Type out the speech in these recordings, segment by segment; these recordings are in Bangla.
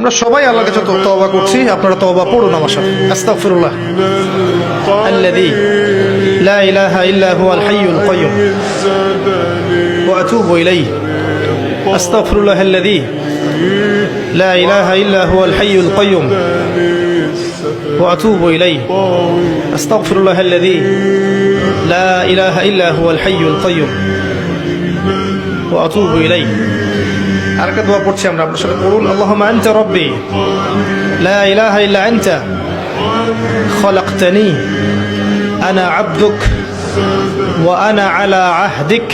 আমরা সবাই আল্লাহর কাছে তওবা করছি আপনারা তওবা পড়ুন আমার সাথে আস্তাগফিরুল্লাহ আল্লাযী লা ইলাহা ইল্লা হুয়াল হাইয়ুল কাইয়ুম ওয়া আতুবু ইলাইহি আস্তাগফিরুল্লাহ আল্লাযী লা ইলাহা ইল্লা হুয়াল হাইয়ুল কাইয়্যুম ওয়া আতুবু ইলাইহি আস্তাগফিরুল্লাহ আল্লাযী লা ইলাহা ইল্লা হুয়াল হাইয়ুল কাইয়্যুম ওয়া আতুবু ইলাইহি আরেকটা দোয়া পড়ছি আমরা আপনার সাথে পড়ুন আল্লাহুম্মা আনতা রাব্বি লা ইলাহা ইল্লা আনতা خلقتني أنا عبدك وأنا على عهدك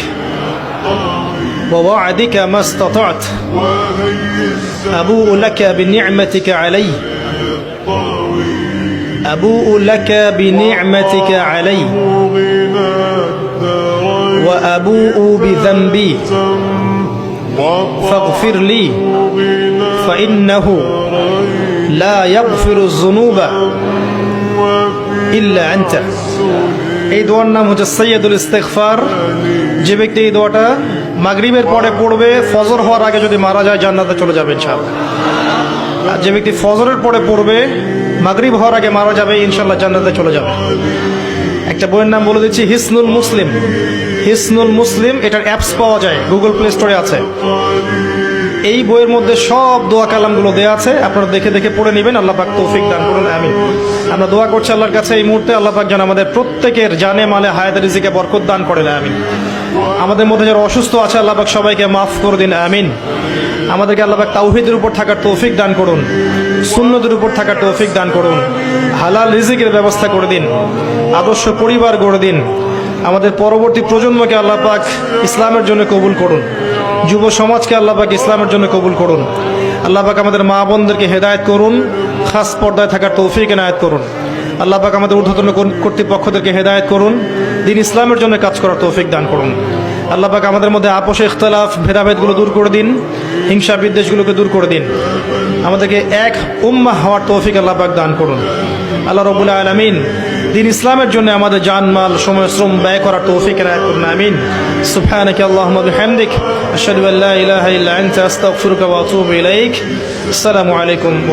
ووعدك ما استطعت أبوء لك بنعمتك علي أبوء لك بنعمتك علي وأبوء بذنبي فاغفر لي فإنه لا يغفر الذنوب إلا أنت এই দোয়ার নাম হচ্ছে সৈয়দুল ইস্তেগফার যে ব্যক্তি এই দোয়াটা মাগরিবের পরে পড়বে ফজর হওয়ার আগে যদি মারা যায় জান্নাতে চলে যাবে ইনশাআল্লাহ আর যে ব্যক্তি ফজরের পরে পড়বে মাগরিব হওয়ার আগে মারা যাবে ইনশাআল্লাহ জান্নাতে চলে যাবে একটা বইয়ের নাম বলে দিচ্ছি হিসনুল মুসলিম হিসনুল মুসলিম, এটার অ্যাপস পাওয়া যায় গুগল প্লে স্টোরে আছে। এই বইয়ের মধ্যে সব দোয়া কালামগুলো দেওয়া আছে, আপনারা দেখে দেখে পড়ে নেবেন, আল্লাহ পাক তৌফিক দান করুন আমি আমরা দোয়া করছি আল্লাহর কাছে এই মুহূর্তে, আল্লাহ পাক যেন আমাদের প্রত্যেকের জানে, মালে হায়াত রিজিকে বরকত দান করেন, আমিন। আমাদের মধ্যে যারা অসুস্থ আছে, আল্লাহ পাক সবাইকে মাফ করে দিন, আমিন। আমাদেরকে আল্লাহ পাক তাওহিদের উপর থাকার তৌফিক দান করুন, সুন্নতের উপর থাকার তৌফিক দান করুন, হালাল রিজিকের ব্যবস্থা করে দিন, আদর্শ পরিবার গড়ে দিন আমাদের পরবর্তী প্রজন্মকে আল্লাহ পাক ইসলামের জন্য কবুল করুন। যুব সমাজকে আল্লাহ পাক ইসলামের জন্য কবুল করুন। আল্লাহ পাক আমাদের মা বোনদেরকে হেদায়ত করুন, খাস পর্দায় থাকার তৌফিক এনায়েত করুন। আল্লাহ পাক আমাদের ঊর্ধ্বতন কর্তৃপক্ষদেরকে হেদায়ত করুন, দিন ইসলামের জন্য কাজ করার তৌফিক দান করুন। আল্লাহ পাক আমাদের মধ্যে আপোষে, ইখতলাফ, ভেদাভেদগুলো দূর করে দিন, হিংসা, বিদ্বেষগুলোকে দূর করে দিন। আমাদেরকে এক উম্মা হওয়ার তৌফিক আল্লাহ পাক দান করুন। আল্লাহ রবুল্লা আলমিন দিন ইসলামের জন্য আমাদের জানমাল, সময়, শ্রম ব্যয় করার তৌফিক রায় করুন, আমিন। সুবহানাকে আল্লাহুম্মা বিহামদিক, আশহাদু আলাইকুম